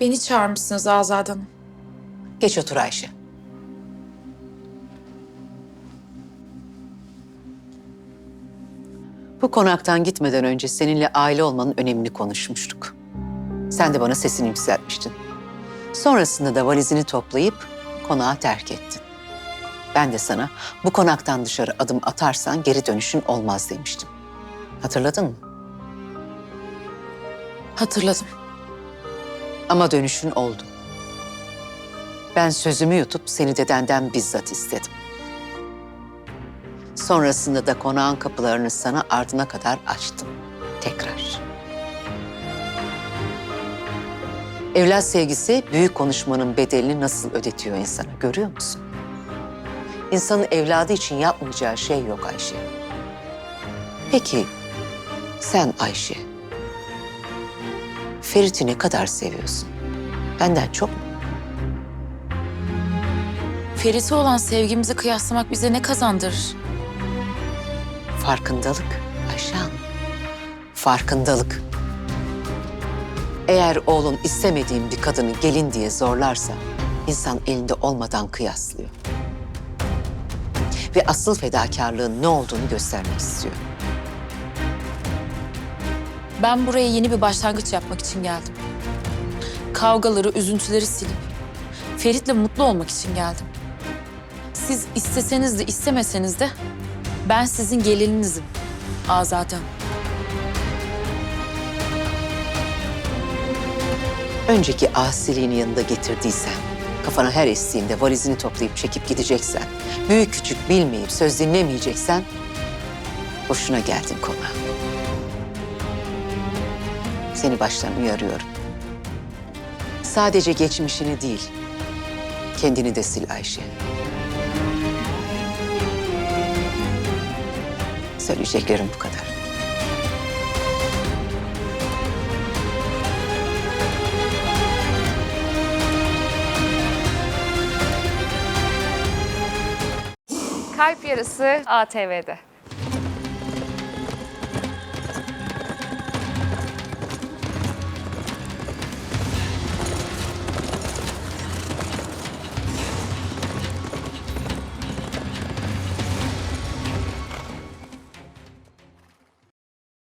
Beni çağırmışsınız Azade Hanım. Geç otur Ayşe. Bu konaktan gitmeden önce seninle aile olmanın önemini konuşmuştuk. Sen de bana sesini yükseltmiştin. Sonrasında da valizini toplayıp konağı terk ettin. Ben de sana bu konaktan dışarı adım atarsan geri dönüşün olmaz demiştim. Hatırladın mı? Hatırladım. Ama dönüşün oldu. Ben sözümü yutup seni dedenden bizzat istedim. Sonrasında da konağın kapılarını sana ardına kadar açtım. Tekrar. Evlat sevgisi büyük konuşmanın bedelini nasıl ödetiyor insana görüyor musun? İnsanın evladı için yapmayacağı şey yok Ayşe. Peki sen Ayşe, Ferit'i ne kadar seviyorsun? Benden çok mu? Ferit'e olan sevgimizi kıyaslamak bize ne kazandırır? Farkındalık Ayşe Hanım. Farkındalık. Eğer oğlun istemediğin bir kadını gelin diye zorlarsa insan elinde olmadan kıyaslıyor. Ve asıl fedakarlığın ne olduğunu göstermek istiyor. Ben buraya yeni bir başlangıç yapmak için geldim. Kavgaları, üzüntüleri silip Ferit'le mutlu olmak için geldim. Siz isteseniz de istemeseniz de ben sizin gelininizim Azade. Önceki asiliğini yanında getirdiysen, kafana her estiğinde valizini toplayıp çekip gideceksen, büyük küçük bilmeyip söz dinlemeyeceksen, boşuna geldin konağa. Seni baştan uyarıyorum. Sadece geçmişini değil, kendini de sil Ayşe. Söyleyeceklerim bu kadar. Kalp Yarısı ATV'de.